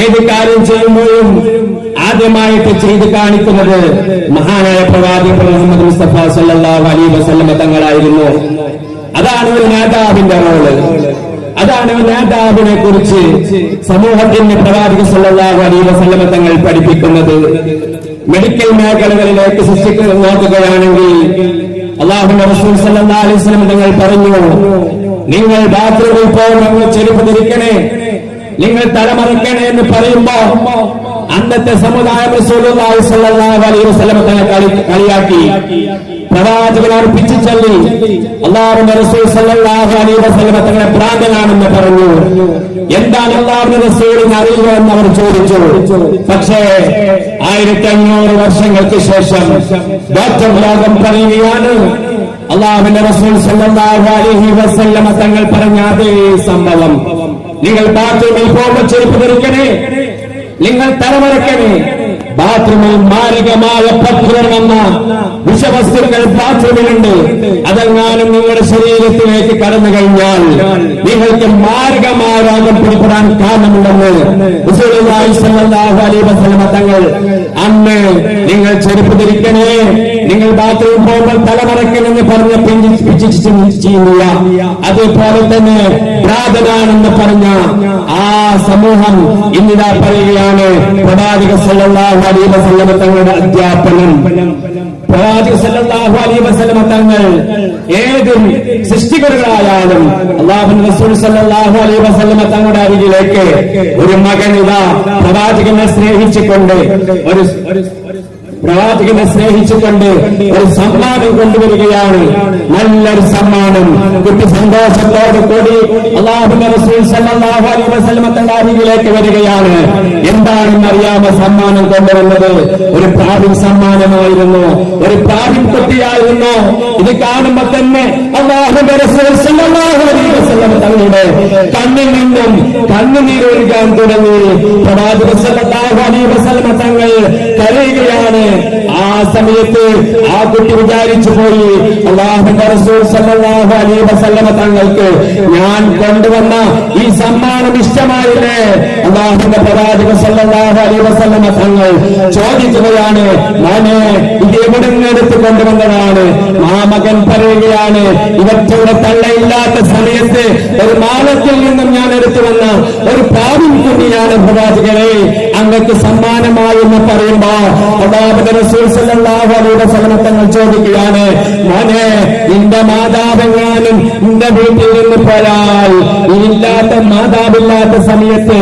ഏത് കാര്യം ചെയ്യുമ്പോഴും ആദ്യമായിട്ട് ചെയ്ത് കാണിക്കുന്നത് മഹാനായ പ്രവാചകൻ മുഹമ്മദ് മുസ്തഫ സല്ലല്ലാഹു അലൈഹി വസല്ലമ തങ്ങളായിരുന്നു. അതാണ് ഒരു നേതാവിന്റെ റോൾ. അതാണ് നേതാവിനെ കുറിച്ച് സമൂഹത്തിന്റെ പ്രവാചക സല്ലല്ലാഹു അലൈഹി വസല്ലമ തങ്ങൾ പഠിപ്പിക്കുന്നത്. മെഡിക്കൽ മേഖലകളിലേക്ക് സൃഷ്ടിക്കുന്ന നോക്കുകയാണെങ്കിൽ അള്ളാഹു റസൂൽ സല്ലല്ലാഹു അലൈഹി തങ്ങൾ പറഞ്ഞു നിങ്ങൾ ബാത്റൂമിൽ പോകുമ്പോൾ ചെരുപ്പ് ധരിക്കണേ നിങ്ങൾ തലമറക്കണേ എന്ന് പറയുമ്പോ അന്നത്തെ സമുദായം തങ്ങളെ കളിയാക്കി. പ്രവാചകൻ അർപ്പിച്ചു ചൊല്ലി. അള്ളാഹുന്റെ റസൂൽ സല്ലല്ലാഹു അലൈഹി വസല്ലം തങ്ങളെ പ്രാന്തനാണെന്ന് പറഞ്ഞു. എന്താണ് അള്ളാഹുന്റെ അറിയുക എന്ന് അവർ ചോദിച്ചു. പക്ഷേ ആയിരത്തി അഞ്ഞൂറ് വർഷങ്ങൾക്ക് ശേഷം ഡോക്ടർ ലോകം പറയുകയാണ്. അള്ളാഹുന്റെ സല്ലല്ലാഹു അലൈഹി വസല്ലം തങ്ങൾ പറഞ്ഞ അതേ സംഭവം. നിങ്ങൾ ബാത്റൂമിൽ പോകുമ്പോൾ ചെരുപ്പ് ധരിക്കണേ. നിങ്ങൾ തലമറക്കണേ ബാത്റൂമിൽ മാരകമായ പത്രം വിഷവസ്തുക്കൾ ബാത്റൂമിലുണ്ട്. അതെങ്ങാനും നിങ്ങളുടെ ശരീരത്തിലേക്ക് കടന്നു കഴിഞ്ഞാൽ നിങ്ങൾക്ക് മാരകമായ രോഗം പിടിപ്പെടാൻ കാരണമുണ്ടെന്ന് തങ്ങൾ അന്ന് നിങ്ങൾ ചെരുപ്പ് ധരിക്കണേ. നിങ്ങൾ ബാത്റൂം പോകുമ്പോൾ തലമറക്കണമെന്ന് പറഞ്ഞ പിഞ്ചിച്ചില്ല അതുപോലെ തന്നെ ഭ്രാതനാണെന്ന് പറഞ്ഞ ആ സമൂഹം ഇന്നിതാ പറയുകയാണ് പ്രവാചക സല്ലല്ലാഹു അലൈഹി വസല്ലമ തങ്ങളുടെ അധ്യാപനം. പ്രവാചക സല്ലല്ലാഹു അലൈഹി വസല്ലമ തങ്ങൾ ഏത് സൃഷ്ടികരായാലും സല്ലല്ലാഹു അലൈഹി വസല്ലമ തങ്ങളുടെ അരികിലേക്ക് ഒരു മകൻ ഇതാ പ്രവാചകനെ സ്നേഹിച്ചുകൊണ്ട് ഒരു പ്രവാചകനെ സ്നേഹിച്ചുകൊണ്ട് ഒരു സമ്മാനം കൊണ്ടുവരികയാണ്. നല്ലൊരു സമ്മാനം. കുട്ടി സന്തോഷത്തോടെ കൂടി അള്ളാഹുന്റെ റസൂൽ സല്ലല്ലാഹു അലൈഹി വസല്ലമ അരികിലേക്ക് വരികയാണ്. എന്താണെന്ന് അറിയാമോ സമ്മാനം കൊണ്ടുവന്നത്? ഒരു പ്രാവിൻ സമ്മാനമായിരുന്നു. ഒരു പ്രാവിൻ കുട്ടിയായിരുന്നു. ഇത് കാണുമ്പോ തന്നെ അലൈഹി തങ്ങളുടെ കണ്ണിൽ നിന്നും കണ്ണുനീർ ഒഴുകാൻ തുടങ്ങി. തങ്ങൾ കരയുകയാണ്. ആ സമയത്ത് ആ കുട്ടി വിചാരിച്ചു പോയി വസല്ലമ തങ്ങൾക്ക് ഞാൻ കൊണ്ടുവന്ന ഈ സമ്മാനം ഇഷ്ടമായില്ലേ? അള്ളാഹുന്റെ പ്രവാചക സല്ലല്ലാഹു അലൈഹി വസല്ലമ തങ്ങൾ ചോദിക്കുകയാണ് മോനെ ഇത് എവിടെ നിന്ന് എടുത്തു കൊണ്ടുവന്നതാണ്? മകൻ പറയുകയാണ് ഇവറ്റയുടെ തള്ളയില്ലാത്ത സമയത്ത് ഒരു മാനത്തിൽ നിന്നും ഞാൻ എടുത്തു വന്ന ഒരു പാവിൻ കുഞ്ഞിയാണ് പ്രവാചകരെ. അങ്ങക്ക് സമ്മാനമായി എന്ന് പറയുമ്പോ അള്ളാഹുവിന്റെ റസൂൽ സല്ലല്ലാഹു അലൈഹി വസല്ലം തങ്ങൾ ചോദിക്കുകയാണ് മോനെ നിന്റെ മാതാവെങ്ങാനും നിന്റെ വീട്ടിൽ നിന്ന് പോയാൽ ഇല്ലാത്ത മാതാവില്ലാത്ത സമയത്ത്